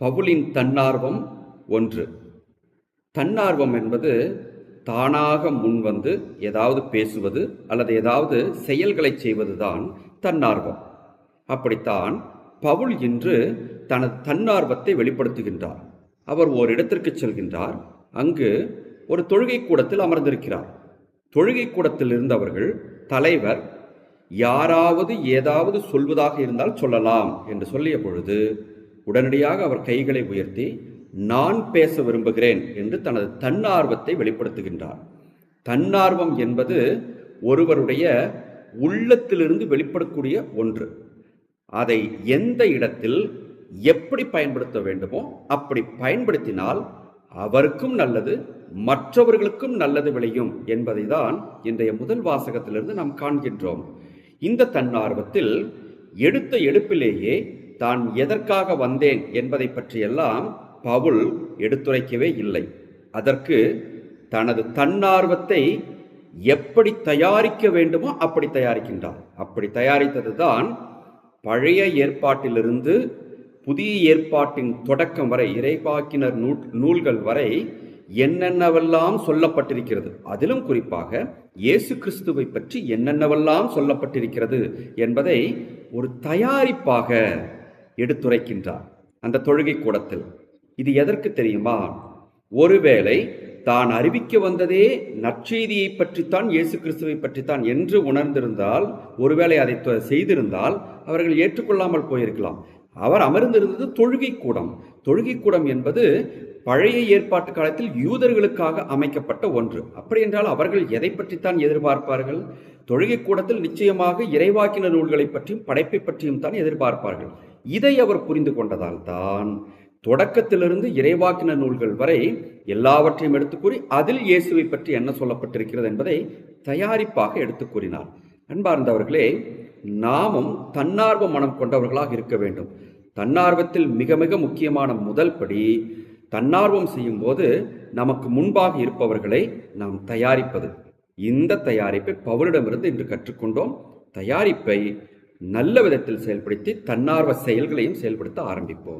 பவுலின் தன்னார்வம் ஒன்று. தன்னார்வம் என்பது தானாக முன்வந்து ஏதாவது பேசுவது அல்லது ஏதாவது செயல்களை செய்வதுதான் தன்னார்வம். அப்படித்தான் பவுல் இன்று தனது தன்னார்வத்தை வெளிப்படுத்துகின்றார். அவர் ஓரிடத்திற்கு செல்கின்றார். அங்கு ஒரு தொழுகை கூடத்தில் அமர்ந்திருக்கிறார். தொழுகை கூடத்தில் இருந்தவர்கள் தலைவர் யாராவது ஏதாவது சொல்வதாக இருந்தால் சொல்லலாம் என்று சொல்லிய பொழுது உடனடியாக அவர் கைகளை உயர்த்தி நான் பேச விரும்புகிறேன் என்று தனது தன்னார்வத்தை வெளிப்படுத்துகின்றார். தன்னார்வம் என்பது ஒருவருடைய உள்ளத்திலிருந்து வெளிப்படக்கூடிய ஒன்று. அதை எந்த இடத்தில் எப்படி பயன்படுத்த வேண்டுமோ அப்படி பயன்படுத்தினால் அவருக்கும் நல்லது மற்றவர்களுக்கும் நல்லது விளையும் என்பதை தான் இன்றைய முதல் வாசகத்திலிருந்து நாம் காண்கின்றோம். இந்த தன்னார்வத்தில் எடுத்த எடுப்பிலேயே தான் எதற்காக வந்தேன் என்பதை பற்றியெல்லாம் பவுல் எடுத்துரைக்கவே இல்லை. அதற்கு தனது தன்னார்வத்தை எப்படி தயாரிக்க வேண்டுமோ அப்படி தயாரிக்கின்றார். அப்படி தயாரித்தது தான் பழைய ஏற்பாட்டிலிருந்து புதிய ஏற்பாட்டின் தொடக்கம் வரை இறைவாக்கினர் நூல்கள் வரை என்னென்னவெல்லாம் சொல்லப்பட்டிருக்கிறது. அதிலும் குறிப்பாக இயேசு கிறிஸ்துவை பற்றி என்னென்னவெல்லாம் சொல்லப்பட்டிருக்கிறது என்பதை ஒரு தயாரிப்பாக எடுத்துரைக்கின்றார். அந்த தொழுகை கூடத்தில் இது எதற்கு தெரியுமா? ஒருவேளை தான் அறிவிக்க வந்ததே நற்செய்தியை பற்றித்தான் இயேசு கிறிஸ்துவை பற்றித்தான் என்று உணர்ந்திருந்தால் ஒருவேளை அதை செய்திருந்தால் அவர்கள் ஏற்றுக்கொள்ளாமல் போயிருக்கலாம். அவர் அமர்ந்திருந்தது தொழுகை கூடம். தொழுகை கூடம் என்பது பழைய ஏற்பாட்டு காலத்தில் யூதர்களுக்காக அமைக்கப்பட்ட ஒன்று. அப்படி என்றால் அவர்கள் எதை பற்றித்தான் எதிர்பார்ப்பார்கள்? தொழுகை கூடத்தில் நிச்சயமாக இறைவாக்கின நூல்களை பற்றியும் படைப்பை பற்றியும் தான் எதிர்பார்ப்பார்கள். இதை அவர் புரிந்து கொண்டதால் தான் தொடக்கத்திலிருந்து இறைவாக்கின நூல்கள் வரை எல்லாவற்றையும் எடுத்து கூறி அதில் இயேசுவை பற்றி என்ன சொல்லப்பட்டிருக்கிறது என்பதை தயாரிப்பாக எடுத்து கூறினார். அன்பார்ந்தவர்களே நாமும் தன்னார்வ மனம் கொண்டவர்களாக இருக்க வேண்டும். தன்னார்வத்தில் மிக மிக முக்கியமான முதல் படி தன்னார்வம் செய்யும் போது நமக்கு முன்பாக இருப்பவர்களை நாம் தயாரிப்பது. இந்த தயாரிப்பை பவுலிடமிருந்து இன்று கற்றுக்கொண்டோம். தயாரிப்பை நல்ல விதத்தில் செயல்படுத்தி தன்னார்வ செயல்களையும் செயல்படுத்த ஆரம்பிப்போம்.